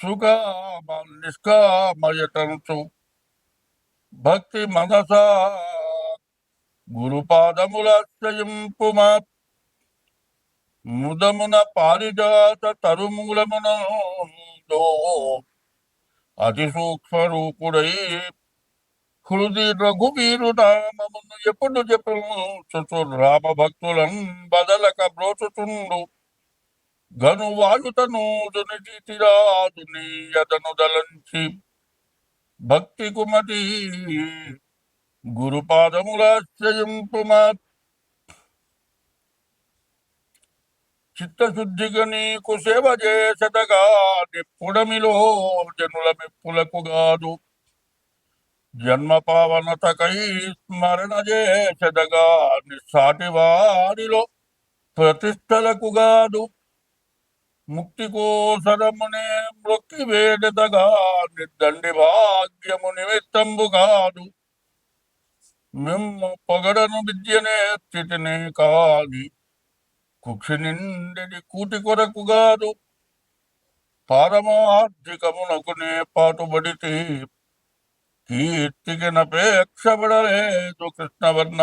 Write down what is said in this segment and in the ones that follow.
సుకామ నిష్కామయతంతు భక్తి మనసా గురుపాదములాశ్రయింపుమా. ముదమున పారిజాత తరుమూలమున అతి సూక్ష్మ రూపుడై హృది రఘువీరు నామమును ఎప్పుడు చెప్పు రామ భక్తులను బదలక బ్రోచుచుండు. గను వాయుతనూదుని యదను దలంచి భక్తి కుమతి గురుపాదములాశ్రయింపుమా చిత్తశుద్ధిగా నీకు సేవ చేసదగా నిప్పుడమిలో జనుల మెప్పులకు గాదు. జన్మ పావనతకై స్మరణ చేసదగా నిస్సాటి వారిలో ప్రతిష్టలకు గాదు. ముక్తి కోసరమునే మృక్కి వేడతగా నిద్దండి భాగ్యము నిమిత్తంబు కాదు. మిమ్ము పొగడను విద్యనే స్థితినే కాని కుక్షి నిండిని కూటి కొరకు కాదు. పారమార్థికమునకునే పాటుబడితే కీర్తికి నపేక్షపడలేదు కృష్ణవర్ణ.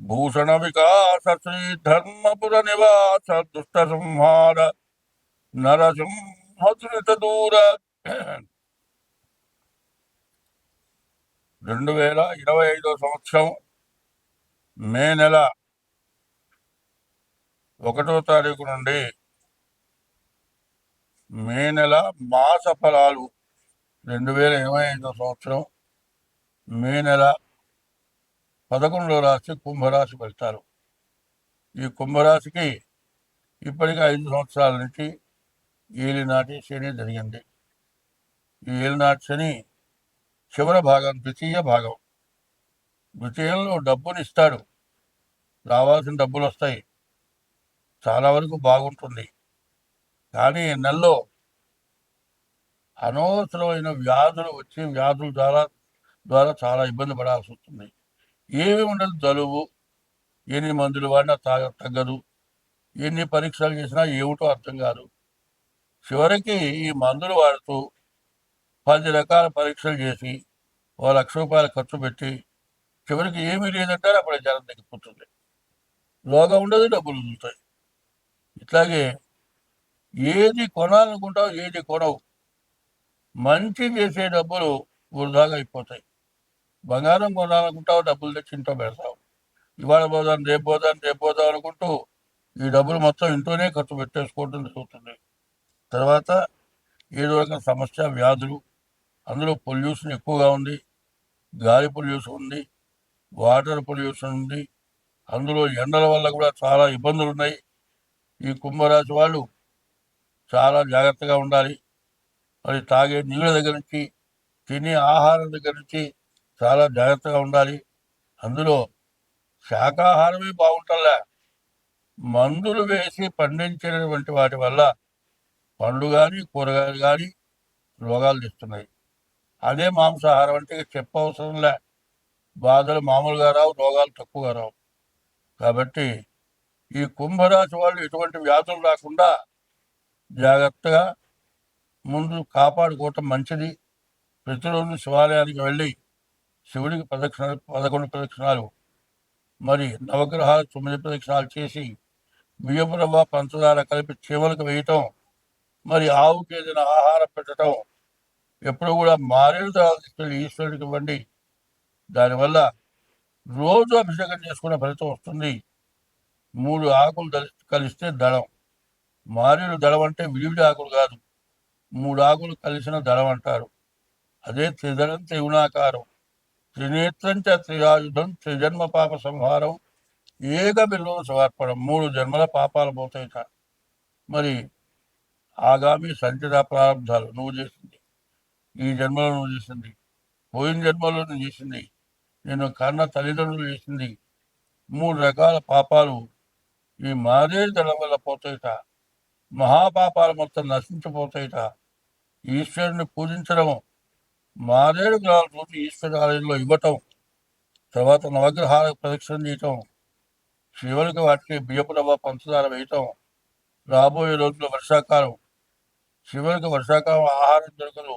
భూషణ వికాస శ్రీ ధర్మపుర నివాస దుష్ట సంహార నరసింహసునిత దూర రెండు వేల ఇరవై ఐదో సంవత్సరం మే నెల ఒకటో తారీఖు నుండి మే నెల మాస ఫలాలు రెండు వేల ఇరవై ఐదో సంవత్సరం మే నెల పదకొండో రాశి కుంభరాశి ఫలితాలు. ఈ కుంభరాశికి ఇప్పటికే ఐదు సంవత్సరాల నుంచి ఏలినాటి శని జరిగింది. ఈ ఏలినాటి శని చివరి భాగం ద్వితీయ భాగం. ద్వితీయంలో డబ్బుని ఇస్తాడు. రావాల్సిన డబ్బులు వస్తాయి. చాలా వరకు బాగుంటుంది. కానీ నెలలో అనవసరమైన వ్యాధులు వచ్చి వ్యాధుల ద్వారా ద్వారా చాలా ఇబ్బంది పడాల్సి వస్తుంది. ఏమి ఉండదు జలుబు. ఎన్ని మందులు వాడినా తాగ తగ్గదు. ఎన్ని పరీక్షలు చేసినా ఏమిటో అర్థం కాదు. చివరికి ఈ మందులు వాడుతూ పది రకాల పరీక్షలు చేసి ఓ లక్ష రూపాయలు ఖర్చు పెట్టి చివరికి ఏమీ లేదంటారు అప్పుడు జనం తగ్గిపోతుంది లోగా ఉండదు డబ్బులు వదులుతాయి. ఇట్లాగే ఏది కొనాలనుకుంటావు ఏది కొనవు. మంచి చేసే డబ్బులు వృధాగా అయిపోతాయి. బంగారం కొనాలనుకుంటావు డబ్బులు తెచ్చి ఇంట్లో పెడతావు. ఇవాళ పోదాం రేపు పోదాం రేపు పోదాం అనుకుంటూ ఈ డబ్బులు మొత్తం ఇంట్లోనే ఖర్చు పెట్టేసుకోవడం జరుగుతుంది. తర్వాత ఏదో రకం సమస్య వ్యాధులు అందులో పొల్యూషన్ ఎక్కువగా ఉంది గాలి పొల్యూషన్ ఉంది వాటర్ పొల్యూషన్ ఉంది అందులో ఎండల వల్ల కూడా చాలా ఇబ్బందులు ఉన్నాయి. ఈ కుంభరాశి వాళ్ళు చాలా జాగ్రత్తగా ఉండాలి. మరి తాగే నీళ్ళ దగ్గర నుంచి తినే ఆహారం దగ్గర నుంచి చాలా జాగ్రత్తగా ఉండాలి. అందులో శాకాహారమే బాగుంటుందా మందులు వేసి పండించినటువంటి వాటి వల్ల పండ్లు కానీ కూరగాయలు కానీ రోగాలు తెస్తున్నాయి. అదే మాంసాహారం అంటే చెప్పవసరంలే బాధలు మామూలుగా రావు రోగాలు తక్కువగా రావు. కాబట్టి ఈ కుంభరాశి వాళ్ళు ఎటువంటి వ్యాధులు రాకుండా జాగ్రత్తగా ముందు కాపాడుకోవటం మంచిది. ప్రతిరోజు శివాలయానికి వెళ్ళి శివుడికి ప్రదక్షిణ పదకొండు ప్రదక్షిణాలు మరి నవగ్రహాలు తొమ్మిది ప్రదక్షిణాలు చేసి బియ్యపు పంచదార కలిపి చీమలకు వేయటం మరి ఆవుకి ఏదైనా ఆహారం పెట్టడం ఎప్పుడు కూడా మారేడు దళాలు తీసుకెళ్ళి ఈశ్వరుడికి ఇవ్వండి. దానివల్ల రోజు అభిషేకం చేసుకునే ఫలితం వస్తుంది. మూడు ఆకులు దలి కలిస్తే దళం. మారేడు దళం అంటే విడివిడి ఆకులు కాదు. మూడు ఆకులు కలిసిన దళం అంటారు. అదే త్రిదళం త్రిగుణాకారం. త్రినేత్రం చ త్రియాయుధం త్రిజన్మ పాప సంహారం ఏక బిల్వం సమర్పణం మూడు జన్మల పాపాలు పోతాయిట మరి ఆగామి సంచిత ప్రారంభాలు నువ్వు చేసింది. ఈ జన్మలో నువ్వు చేసింది. పోయిన జన్మలో నువ్వు చేసింది. నేను కన్న తల్లిదండ్రులు చేసింది. మూడు రకాల పాపాలు ఈ మాదే దళం వల్ల పోతాయిట మహాపాపాలు మొత్తం నశించిపోతాయిట ఈశ్వరుని పూజించడం మారేడు గ్రహాల రోజు ఈశ్వర ఆలయంలో ఇవ్వటం తర్వాత నవగ్రహాల ప్రదక్షిణ చేయటం శివునికి వాటికి బియ్యపు రవ్వ పంచదార వేయటం రాబోయే రోజుల్లో వర్షాకాలం శివునికి వర్షాకాలం ఆహారం దొరకదు.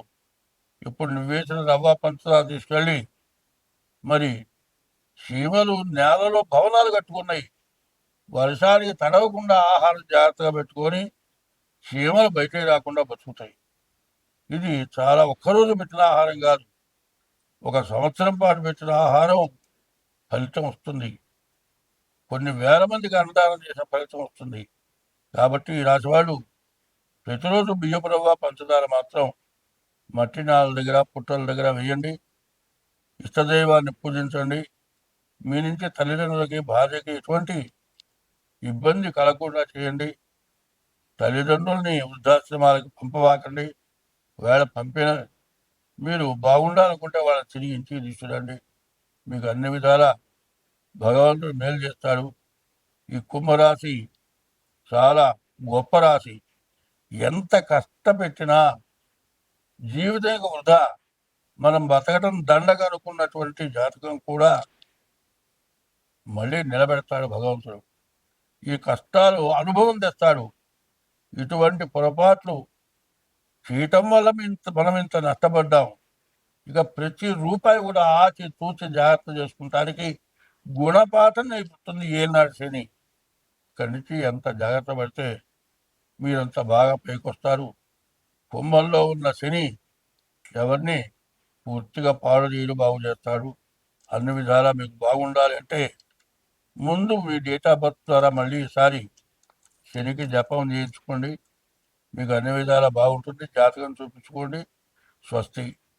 ఇప్పుడు నువ్వేసిన రవ్వ పంచదార తీసుకెళ్ళి మరి శివలు నేలలో భవనాలు కట్టుకున్నాయి. వర్షానికి తడవకుండా ఆహారం జాగ్రత్తగా పెట్టుకొని చీమలు బయటికి రాకుండా బతుకుతాయి. ఇది చాలా ఒక్కరోజు పెట్టిన ఆహారం కాదు. ఒక సంవత్సరం పాటు పెట్టిన ఆహారం ఫలితం వస్తుంది. కొన్ని వేల మందికి అన్నదానం చేసిన ఫలితం వస్తుంది. కాబట్టి ఈ రాశివాళ్ళు ప్రతిరోజు బియ్యపు రవ్వ పంచదార మాత్రం మట్టి నాళ్ళ దగ్గర పుట్టల దగ్గర వేయండి. ఇష్టదైవాన్ని పూజించండి. మీ నుంచి తల్లిదండ్రులకి భార్యకి ఎటువంటి ఇబ్బంది కలగకుండా చేయండి. తల్లిదండ్రుల్ని వృద్ధాశ్రమాలకు పంపవాకండి. వేళ పంపిన మీరు బాగుండాలనుకుంటే వాళ్ళని తిరిగి ఇంటికి తీసుకురండి. మీకు అన్ని విధాల భగవంతుడు మేలు చేస్తాడు. ఈ కుంభరాశి చాలా గొప్ప రాశి. ఎంత కష్టపెట్టినా జీవితానికి వృధా. మనం బతకడం దండగా అనుకున్నటువంటి జాతకం కూడా మళ్ళీ నిలబెడతాడు భగవంతుడు. ఈ కష్టాలు అనుభవం తెస్తాడు. ఇటువంటి పొరపాట్లు చేయటం వల్ల ఇంత మనం ఇంత నష్టపడ్డాం. ఇక ప్రతి రూపాయి కూడా ఆచి తూచి జాగ్రత్త చేసుకుంటానికి గుణపాఠం నేర్పుతుంది ఏనాడు శని. ఇక్కడి నుంచి ఎంత జాగ్రత్త పడితే మీరంత బాగా పైకొస్తారు. కుంభంలో ఉన్న శని ఎవరిని పూర్తిగా పాడు చేయడు బాగు చేస్తాడు. అన్ని విధాలా మీకు బాగుండాలి అంటే ముందు మీ డేట్ ఆఫ్ బర్త్ ద్వారా మళ్ళీ ఈసారి శనికి జపం చేయించుకోండి. మీకు అన్ని విధాలా బాగుంటుంది. జాతకం చూపించుకోండి. స్వస్తి.